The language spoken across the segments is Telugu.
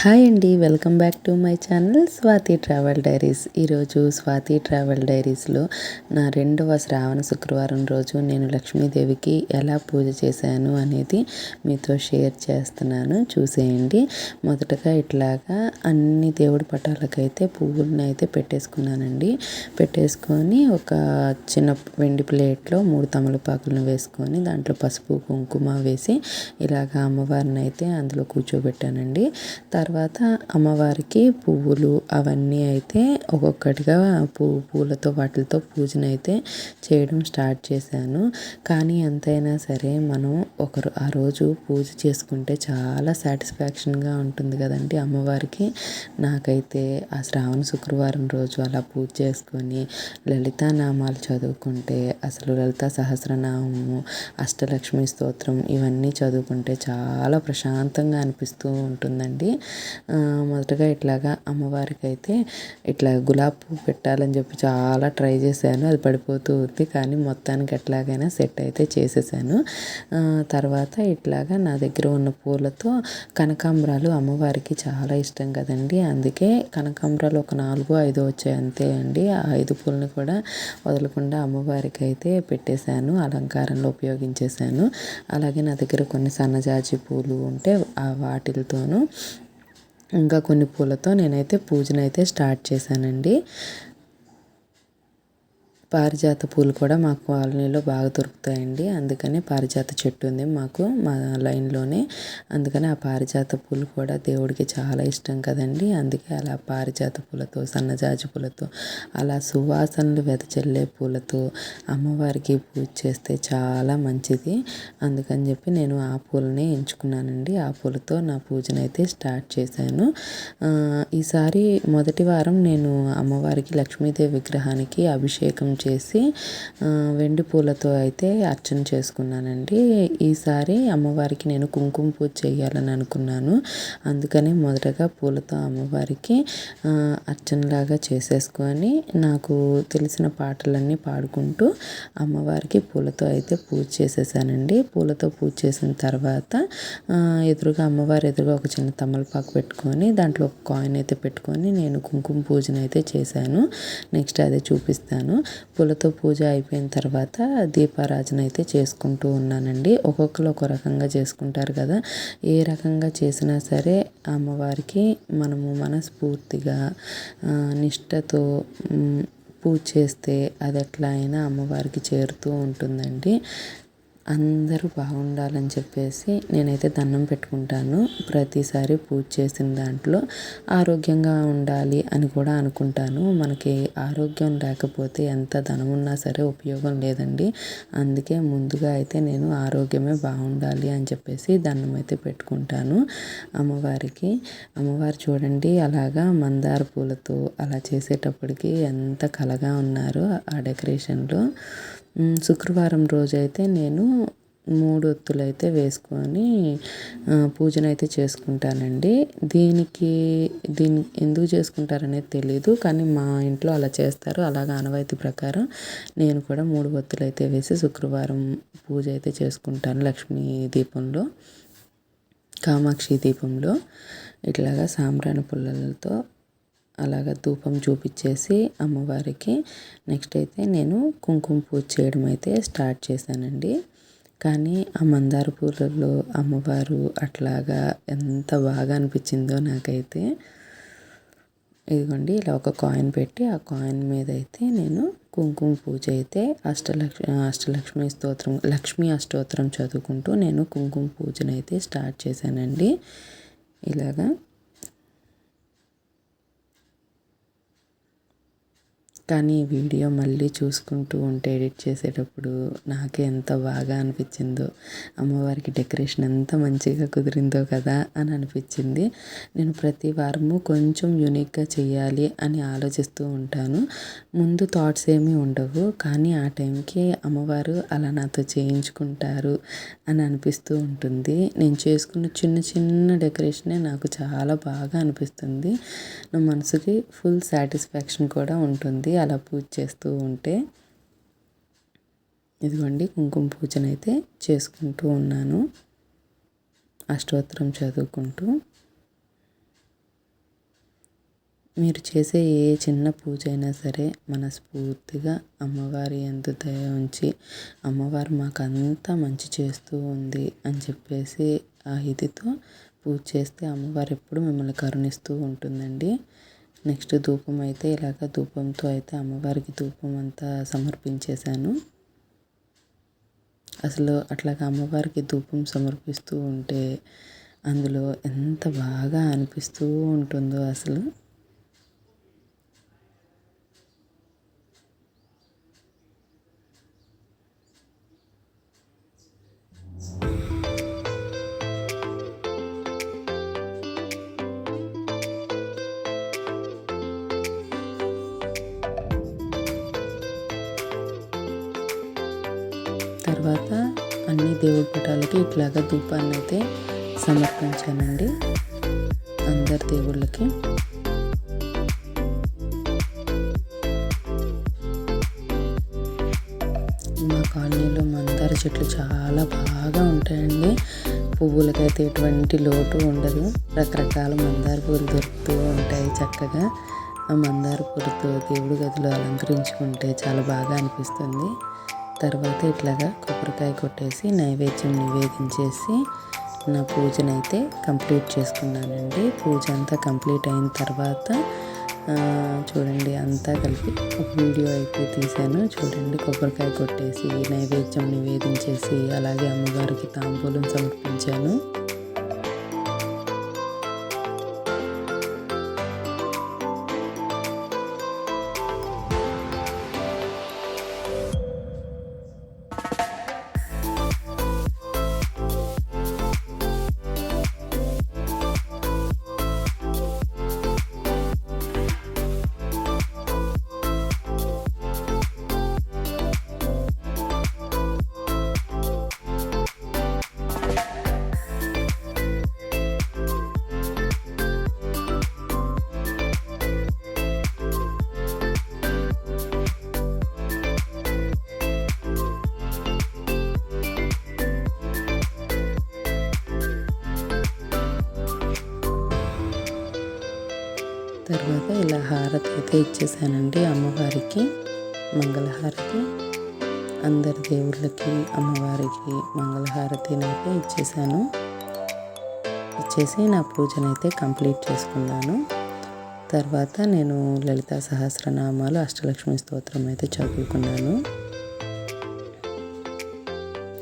హాయ్ అండి welcome back to my channel Swathi travel diaries. ఈరోజు స్వాతి ట్రావెల్ డైరీస్లో నా రెండవ శ్రావణ శుక్రవారం రోజు నేను లక్ష్మీదేవికి ఎలా పూజ చేశాను అనేది మీతో షేర్ చేస్తున్నాను. చూసేయండి. మొదటగా ఇట్లాగా అన్ని దేవుడి పటాలకైతే పువ్వులను అయితే పెట్టేసుకున్నానండి. పెట్టేసుకొని ఒక చిన్న వెండి ప్లేట్లో మూడు తమలపాకులను వేసుకొని దాంట్లో పసుపు కుంకుమ వేసి ఇలాగ అమ్మవారిని అయితే అందులో కూర్చోబెట్టానండి. తర్వాత అమ్మవారికి పువ్వులు అవన్నీ అయితే ఒక్కొక్కటిగా పువ్వు పూలతో వాటితో పూజనైతే చేయడం స్టార్ట్ చేశాను. కానీ ఎంతైనా సరే మనం ఒకరు ఆ రోజు పూజ చేసుకుంటే చాలా సాటిస్ఫాక్షన్గా ఉంటుంది కదండి అమ్మవారికి. నాకైతే ఆ శ్రావణ శుక్రవారం రోజు అలా పూజ చేసుకొని లలితా నామాలు చదువుకుంటే అసలు లలిత సహస్రనామము అష్టలక్ష్మి స్తోత్రం ఇవన్నీ చదువుకుంటే చాలా ప్రశాంతంగా అనిపిస్తూ ఉంటుందండి. మొదటగా ఇట్లాగా అమ్మవారికి అయితే ఇట్లా గులాబీ పువ్వు పెట్టాలని చెప్పి చాలా ట్రై చేశాను. అది పడిపోతూ ఉంది కానీ మొత్తానికి ఎట్లాగైనా సెట్ అయితే చేసేసాను. తర్వాత ఇట్లాగా నా దగ్గర ఉన్న పూలతో కనకాంబరాలు అమ్మవారికి చాలా ఇష్టం కదండి. అందుకే కనకాంబరాలు ఒక నాలుగు ఐదు వచ్చాయి అంతే అండి. ఆ ఐదు పూలను కూడా వదలకుండా అమ్మవారికి అయితే పెట్టేశాను అలంకారంలో ఉపయోగించేశాను. అలాగే నా దగ్గర కొన్ని సన్నజాజి పూలు ఉంటే ఆ వాటిలతోనూ ఇంకా కొన్ని పూలతో నేనైతే పూజనైతే స్టార్ట్ చేశానండి. పారిజాత పూలు కూడా మా కాలనీలో బాగా దొరుకుతాయండి. అందుకనే పారిజాత చెట్టు ఉంది మాకు మా లైన్లోనే. అందుకని ఆ పారిజాత పూలు కూడా దేవుడికి చాలా ఇష్టం కదండి. అందుకే అలా పారిజాత పూలతో సన్నజాజి పూలతో అలా సువాసనలు వెదజల్లే పూలతో అమ్మవారికి పూజ చేస్తే చాలా మంచిది. అందుకని చెప్పి నేను ఆ పూలనే ఎంచుకున్నానండి. ఆ పూలతో నా పూజనైతే స్టార్ట్ చేశాను. ఈసారి మొదటి వారం నేను అమ్మవారికి లక్ష్మీదేవి విగ్రహానికి అభిషేకం చేసి వెండి పూలతో అయితే అర్చన చేసుకున్నానండి. ఈసారి అమ్మవారికి నేను కుంకుమ పూజ చేయాలని అనుకున్నాను. అందుకనే మొదటగా పూలతో అమ్మవారికి అర్చనలాగా చేసేసుకొని నాకు తెలిసిన పాటలన్నీ పాడుకుంటూ అమ్మవారికి పూలతో అయితే పూజ చేసేసానండి. పూలతో పూజ చేసిన తర్వాత ఎదురుగా అమ్మవారి ఎదురుగా ఒక చిన్న తమలపాకు పెట్టుకొని దాంట్లో ఒక కాయిన్ అయితే పెట్టుకొని నేను కుంకుమ పూజను అయితే చేశాను. నెక్స్ట్ అదే చూపిస్తాను. పూలతో పూజ అయిపోయిన తర్వాత దీపారాజన అయితే చేసుకుంటూ ఉన్నానండి. ఒక్కొక్కరు ఒక రకంగా చేసుకుంటారు కదా. ఏ రకంగా చేసినా సరే అమ్మవారికి మనము మనస్ఫూర్తిగా నిష్టతో పూజ చేస్తే అది ఎట్లా అయినా అమ్మవారికి చేరుతూ ఉంటుందండి. అందరూ బాగుండాలని చెప్పేసి నేనైతే దండం పెట్టుకుంటాను. ప్రతిసారి పూజ చేసిన దాంట్లో ఆరోగ్యంగా ఉండాలి అని కూడా అనుకుంటాను. మనకి ఆరోగ్యం లేకపోతే ఎంత ధనం ఉన్నా సరే ఉపయోగం లేదండి. అందుకే ముందుగా అయితే నేను ఆరోగ్యమే బాగుండాలి అని చెప్పేసి దండం అయితే పెట్టుకుంటాను అమ్మవారికి. అమ్మవారు చూడండి అలాగా మందార పూలతో అలా చేసేటప్పటికి ఎంత కలగా ఉన్నారో ఆ డెకరేషన్లో. శుక్రవారం రోజైతే నేను మూడు ఒత్తులైతే వేసుకొని పూజనైతే చేసుకుంటానండి. దీనికి దీన్ని ఎందుకు చేసుకుంటారనేది తెలీదు కానీ మా ఇంట్లో అలా చేస్తారు. అలాగ ఆనవాయితీ ప్రకారం నేను కూడా మూడు ఒత్తులైతే వేసి శుక్రవారం పూజ అయితే చేసుకుంటాను లక్ష్మీ దీపంలో కామాక్షి దీపంలో. ఇట్లాగా సాంబ్రాణి పుల్లలతో అలాగ ధూపం చూపించేసి అమ్మవారికి నెక్స్ట్ అయితే నేను కుంకుమ పూజ చేయడం అయితే స్టార్ట్ చేశానండి. కానీ ఆ మందార పూలలో అమ్మవారు అట్లాగా ఎంత బాగా అనిపించిందో నాకైతే ఇదిగోండి ఇలా ఒక కాయిన్ పెట్టి ఆ కాయిన్ మీద అయితే నేను కుంకుమ పూజ అయితే అష్టలక్ష్మి అష్టలక్ష్మి స్తోత్రం లక్ష్మీ అష్టోత్తరం చదువుకుంటూ నేను కుంకుమ పూజనైతే స్టార్ట్ చేశానండి. ఇలాగా కానీ వీడియో మళ్ళీ చూసుకుంటూ ఉంటే ఎడిట్ చేసేటప్పుడు నాకే ఎంత బాగా అనిపించిందో అమ్మవారికి డెకరేషన్ ఎంత మంచిగా కుదిరిందో కదా అని అనిపించింది. నేను ప్రతి వారము కొంచెం యూనిక్గా చేయాలి అని ఆలోచిస్తూ ఉంటాను. ముందు థాట్స్ ఏమీ ఉండవు కానీ ఆ టైంకి అమ్మవారు అలా నాతో చేయించుకుంటారు అని అనిపిస్తూ ఉంటుంది. నేను చేసుకున్న చిన్న చిన్న డెకరేషనే నాకు చాలా బాగా అనిపిస్తుంది. నా మనసుకి ఫుల్ సాటిస్ఫాక్షన్ కూడా ఉంటుంది. అలా పూజ చేస్తూ ఉంటే ఇదిగోండి కుంకుమ పూజనైతే చేసుకుంటూ ఉన్నాను. అష్టోత్తరం చదువుకుంటూ. మీరు చేసే ఏ చిన్న పూజ అయినా సరే మనస్ఫూర్తిగా అమ్మవారి ఎంత దయ ఉంచి అమ్మవారు మాకు అంతా మంచి చేస్తూ ఉంది అని చెప్పేసి ఆ ఇదితో పూజ చేస్తే అమ్మవారు ఎప్పుడు మిమ్మల్ని కరుణిస్తూ ఉంటుందండి. నెక్స్ట్ ధూపం అయితే ఇలాగ ధూపంతో అయితే అమ్మవారికి ధూపం అంతా సమర్పించేశాను. అసలు అట్లాగా అమ్మవారికి ధూపం సమర్పిస్తూ ఉంటే అందులో ఎంత బాగా అనిపిస్తూ ఉంటుందో అసలు. దేవుడి పటాలకి ఇట్లాగా ధూపాన్ని అయితే సమర్పించానండి. అందరి దేవుళ్ళకి. మా కాలనీలో మందార చెట్లు చాలా బాగా ఉంటాయండి. పువ్వులకైతే ఎటువంటి లోటు ఉండదు. రకరకాల మందార పూలు దొరుకుతూ ఉంటాయి చక్కగా. ఆ మందార పూలతో దేవుడి గదిలో అలంకరించుకుంటే చాలా బాగా అనిపిస్తుంది. తర్వాత ఇట్లాగా కొబ్బరికాయ కొట్టేసి నైవేద్యం నివేదించేసి నా పూజనైతే కంప్లీట్ చేసుకున్నానండి. పూజ అంతా కంప్లీట్ అయిన తర్వాత చూడండి అంతా కలిపి ఒక వీడియో అయితే తీశాను. చూడండి కొబ్బరికాయ కొట్టేసి నైవేద్యం నివేదించేసి అలాగే అమ్మగారికి తాంబూలం సమర్పించాను. తర్వాత ఇలా హారతి అయితే ఇచ్చేసానండి అమ్మవారికి మంగళహారతి. అందరి దేవుళ్ళకి అమ్మవారికి మంగళహారతినైతే అయితే ఇచ్చేసాను. ఇచ్చేసి నా పూజనైతే కంప్లీట్ చేసుకున్నాను. తర్వాత నేను లలిత సహస్రనామాలు అష్టలక్ష్మి స్తోత్రం అయితే చదువుకున్నాను.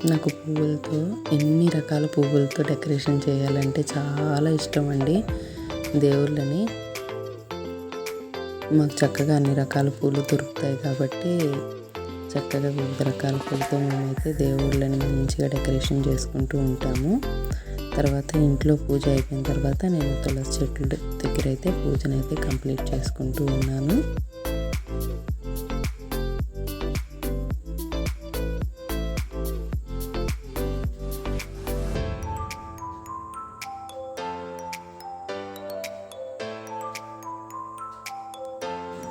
నాకు పువ్వులతో ఎన్ని రకాల పువ్వులతో డెకరేషన్ చేయాలంటే చాలా ఇష్టం అండి. దేవుళ్ళని మాకు చక్కగా అన్ని రకాల పూలు దొరుకుతాయి కాబట్టి చక్కగా వివిధ రకాల పూలతో మేమైతే దేవుళ్ళని మంచిగా డెకరేషన్ చేసుకుంటూ ఉంటాము. తర్వాత ఇంట్లో పూజ అయిపోయిన తర్వాత నేను తులసి చెట్ల దగ్గర అయితే పూజనైతే కంప్లీట్ చేసుకుంటూ ఉన్నాను.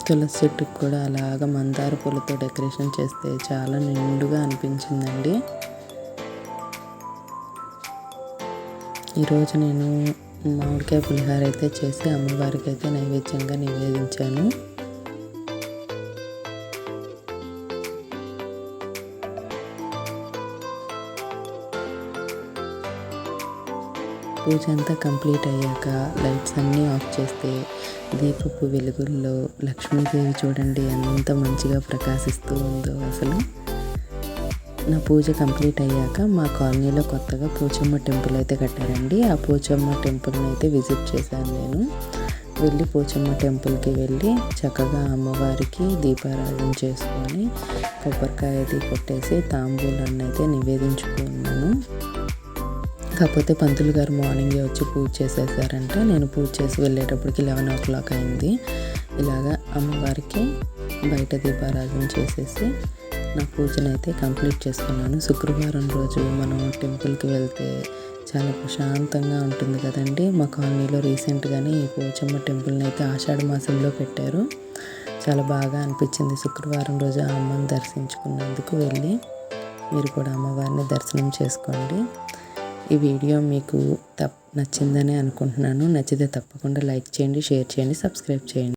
తులసి చెట్టుకు కూడా అలాగ మందార పూలతో డెకరేషన్ చేస్తే చాలా నిండుగా అనిపించిందండి. ఈరోజు నేను మామిడికాయ పులిహార అయితే చేసి అమ్మవారికి అయితే నైవేద్యంగా నివేదించాను. పూజ అంతా కంప్లీట్ అయ్యాక లైట్స్ అన్నీ ఆఫ్ చేస్తే దీపపు వెలుగుల్లో లక్ష్మీదేవి చూడండి ఎంత మంచిగా ప్రకాశిస్తూ ఉందో అసలు. నా పూజ కంప్లీట్ అయ్యాక మా కాలనీలో కొత్తగా పోచమ్మ టెంపుల్ అయితే కట్టారండి. ఆ పోచమ్మ టెంపుల్ని అయితే విజిట్ చేశాను నేను. వెళ్ళి పోచమ్మ టెంపుల్కి వెళ్ళి చక్కగా అమ్మవారికి దీపారాధన చేసుకొని కొబ్బరికాయ అది కొట్టేసి తాంబూలాన్ని అయితే నివేదించుకున్నాను. కాకపోతే పంతులు గారు మార్నింగే వచ్చి పూజ చేసేసారంటే. నేను పూజ చేసి వెళ్ళేటప్పటికి లెవెన్ ఓ క్లాక్ అయింది. ఇలాగా అమ్మవారికి బయట దీపారాధన చేసేసి నా పూజను అయితే కంప్లీట్ చేసుకున్నాను. శుక్రవారం రోజు మనం టెంపుల్కి వెళ్తే చాలా ప్రశాంతంగా ఉంటుంది కదండి. మా కాలనీలో రీసెంట్గానే ఈ పోచమ్మ టెంపుల్ని అయితే ఆషాఢ మాసంలో పెట్టారు. చాలా బాగా అనిపించింది. శుక్రవారం రోజు ఆ అమ్మని దర్శించుకున్నందుకు వెళ్ళి మీరు కూడా అమ్మవారిని దర్శనం చేసుకోండి. ఈ వీడియో మీకు తప్ నచ్చిందని అనుకుంటున్నాను. నచ్చితే తప్పకుండా లైక్ చేయండి షేర్ చేయండి సబ్స్క్రైబ్ చేయండి.